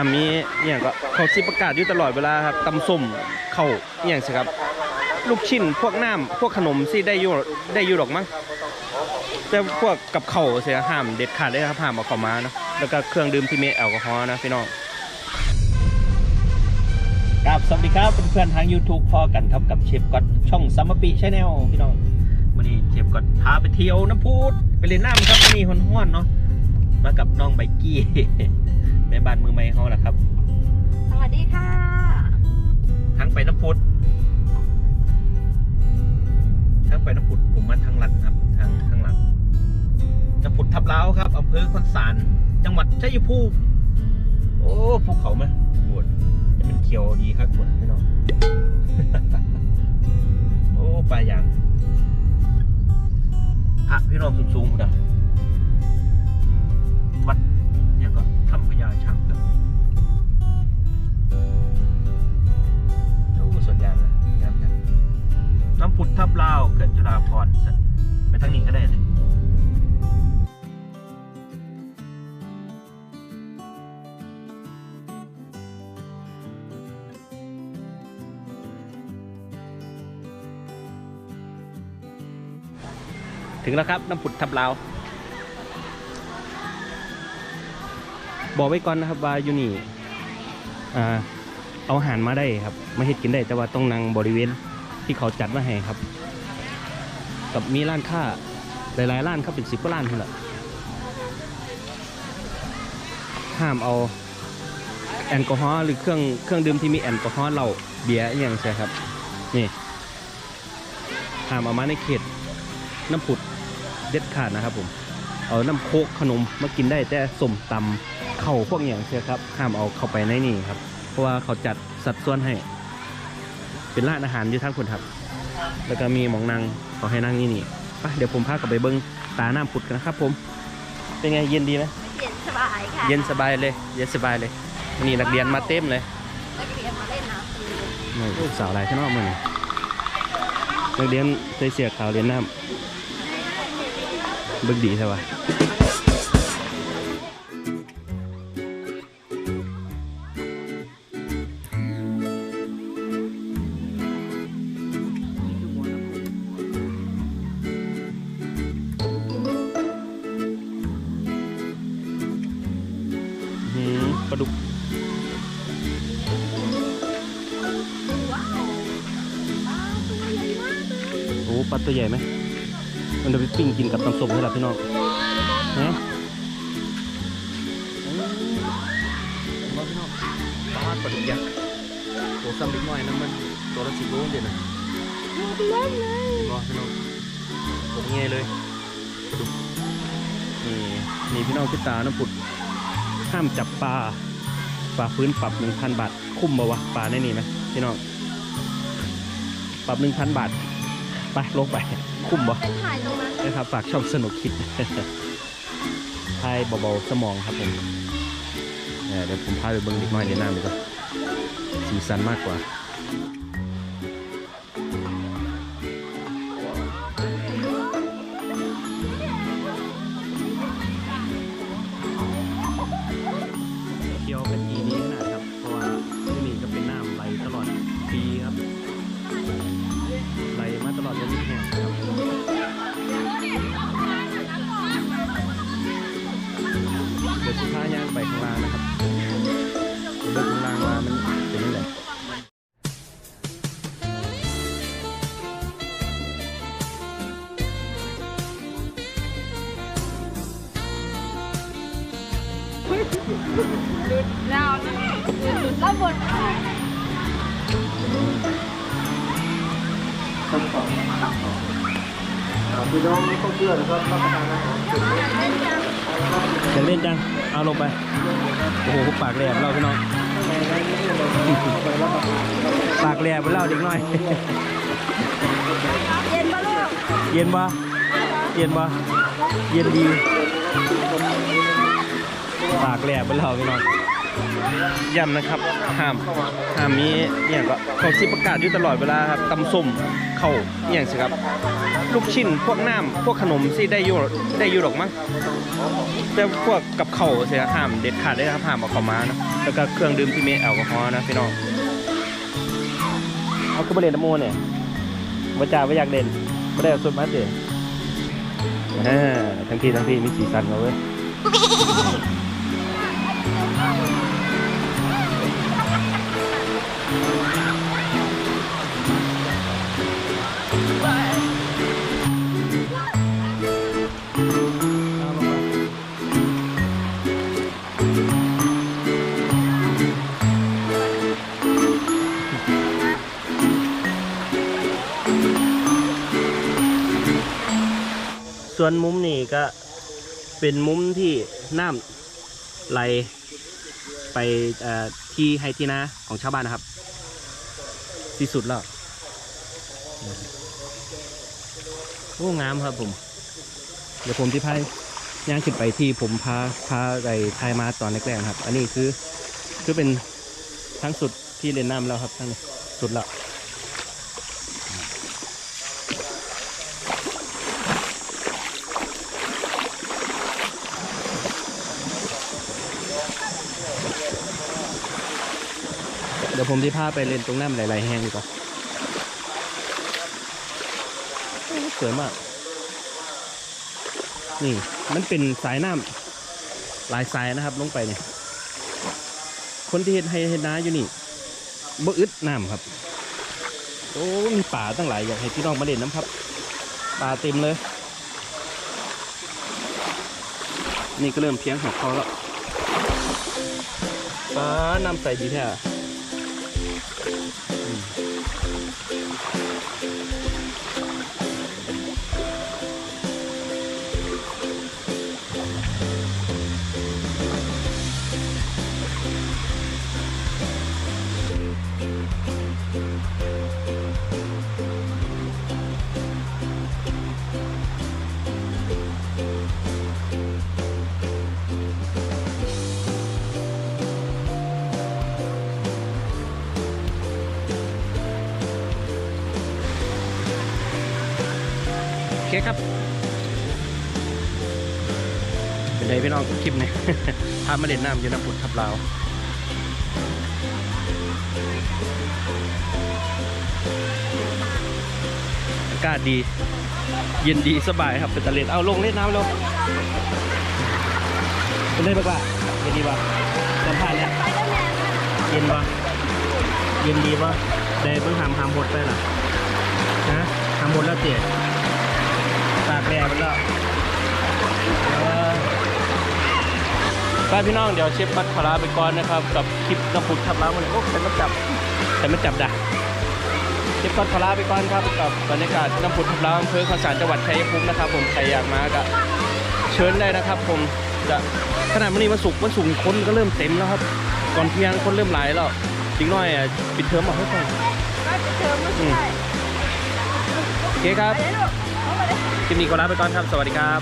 ามมีเนี่ยก็เขาสิประกาศอยู่ตลอดเวลาครับตำส้มเขาอย่างสิครับ ลูกชิ้นพวกน้ำพวกขนมสิได้อยู่ได้อยู่หรอกมั้งแต่พวกกับเขาเสียห้ามเด็ดขาดเลยครับห้ามเอาเข้ามาเนาะแล้วก็เครื่องดื่มที่มีแอลกอฮอล์นะพี่น้องครับสวัสดีครับเพื่อนๆทาง YouTube พอกันครับกับเชฟก๊อตช่องซัมมปีชแนลพี่น้องวันนี้เชฟก๊อตพาไปเที่ยวน้ำพุไปเล่นน้ำครับวันนี้ห้อนๆเนาะมากับน้องไบกี้ แม่บ้านมือใหม่เขาแหละครับ สวัสดีค่ะ ทั้งไปน้ำพุทั้งไปน้ำพุผมมาทางหลังครับทางทางหลังน้ำพุทับเล้าวครับอำเภอคอนสาร จังหวัดชัยภูมิ โอ้ภูเขาไหมปวดจะเป็นเขียวดีครับปวดพี่น้อง ถึงแล้วครับน้ำพุททับลาว บอกไว้ก่อนนะครับว่าอยู่นี่เอาอาหารมาได้ครับมาเฮ็ดกินได้แต่ว่าต้องนั่งบริเวณที่เขาจัดมาให้ครับ กับมีร้านค้าหลายๆร้านครับเป็นสิบกว่าร้านเท่านั้นหละห้ามเอาแอลกอฮอล์หรือเครื่องเครื่องดื่มที่มีแอลกอฮอล์เหล้าเบียร์อย่างใช่ครับ นี่ห้ามเอามาในเขต น้ำผุดเด็ดขาดนะครับผม เอาน้ำโคกขนมมากินได้แต่สมตำเข่าวพวกอย่างเชียครับ ห้ามเอาเข้าไปในนี่ครับ เพราะว่าเขาจัดสัดส่วนให้ เป็นร้านอาหารอยู่ทั้งคนครับ แล้วก็มีหมองนางขอให้นั่งนี่นี่ไปเดี๋ยวผมพากลับไปเบิ้งตาน้ำผุดกันนะครับ ผม เป็นไงเย็นดีไหมเย็นสบายค่ะ เย็นสบายเลย เย็นสบายเลยวันนี่นักเรียนมาเต็มเลยนักเรียนมาเล่นน้ำทะเลนี่ลูกสาวอะไรข้างนอกมือนี่นักเรียนใส่เสียขาวเรียนน้ำเบึกดีใช่ปะหืมปลาดุกว้าวอ้าวตัวใหญ่มากเลยโอ้ปลาตัวใหญ่ไหม มันจะไปปิ้งกินกับน้ำส้มให้เราพี่น้องนะปลาพี่น้องปลาปลาดุกยักษ์โอ้ซ้ำเล็กน้อยนะมันตัวละสิบโลเดียวนะตัวเล่นเลยเห็นบ่พี่น้องผมเงยเลยดุกนี่นี่พี่น้องพิตาน้ำผุดห้ามจับปลาปลาฟื้นปรับหนึ่งพันบาท คุ้มบ่วะปลาในนี่ไหมพี่น้องปรับหนึ่งพันบาท ไปลงไป คุ้มบ่เป็นถ่ายตรงนั้นนะครับฝากช่องสนุกคิดทายเบาๆสมองครับผมเออเดี๋ยวผมพาไปเบิ้งเด็กน้อยเรียนน้ำดีกว่าสีสันมากกว่า พี่น้องต้องเชื่อนะครับรับประทานอาหารอยากเล่นจัง เอาลงไป โอ้โหปากแหลมเราพี่น้อง ปากแหลมไปแล้วเด็กน้อย เย็นปะลูกเย็นปะเย็นปะเย็นดี ปากแหลมไปแล้วพี่น้อง ย้ำนะครับห้ามห้ามมีเนี่ยก็เขาสิประกาศอยู่ตลอดเวลาครับตำส้มเข้าวอหย่างสิครับ ลูกชิ้นพวกน้ำพวกขนมสิได้อยู่ได้อยู่หรอกมั้งแต่พวกกับเขาเสียห้ามเด็ดขาดได้ครับห้ามเอาเข้ามานะแล้วก็เครื่องดื่มที่มีแอลกอฮอล์นะพี่น้องเอาขึ้นมาเล่นน้ำโมเนี่ยว่าจ่าว่าอยากเล่นไม่ได้เอาสุดมาเด็ดอ่าทั้งพี่ทั้งพี่มีสีสันมาเว้ย วนมุมนี่ก็เป็นมุมที่น้ำไหลไปที่ไฮที่นาของชาวบ้านนะครับ ที่สุดแล้วโอ้งามครับผม เดี๋ยวผมที่พายย่างขึ้นไปที่ผมพาพาไปทายมาตอนแรกๆครับ อันนี้คือคือเป็นทั้งสุดที่เล่นน้ำแล้วครับทั้งสุดแล้ว ดี๋ยวผมที่พาไปเล่นตรงน้ำหลายๆแห้งดีกว่าสวยมาก นี่มันเป็นสายน้ำหลายสายนะครับ ลงไปเนี่ย คนที่เห็นให้เห็นน้าอยู่นี่บ่อึดน้ำครับโอ้มีป่าตั้งหลายอยากให้พี่น้องมาเล่นน้ำครับป่าเต็มเลย นี่ก็เริ่มเพียงหักคอแล้วป่าน้ำใสดีแท้ เคครับ เป็นไงพี่น้องคลิปนี้พามาเล่นน้ำอยู่น้ำพุทับลาวอากาศดี เย็นดีสบายครับเป็นตะเลนเอาลงเล่นน้ำลงเป็นเล่นบ้างปะเย็นดีปะสัมผัสเนี่ยเย็นปะเย็นดีปะได้เพิ่งทำทำหมดไปหรอนะทำหมดแล้วเจ็ดตาก แดดไปแล้วเออไปพี่น้องเดี๋ยวเชฟบัตรขอลาไปก่อนนะครับ กับคลิปน้ำพุทับล้างวันนี้โอ้แต่มาจับ แต่มาจับด่ะเก็บก่อนขอลาไปก่อนครับกับบรรยากาศน้ำผุดทับล้างอำเภอข้าวสารจังหวัดชัยภูมินะครับ ผมใครอยากมาก็เชิญได้นะครับ ผมจะขนาดวันนี้วันศุกร์วันศุกร์คนก็เริ่มเต็มแล้วครับก่อนเที่ยงคนเริ่มหลายแล้วอีกหน้อยอะปิดเทอมออกให้ก่อนก็จะเจอไม่ใช่โอเคครับ คลิปนี้ขอลาไปก่อนครับ สวัสดีครับ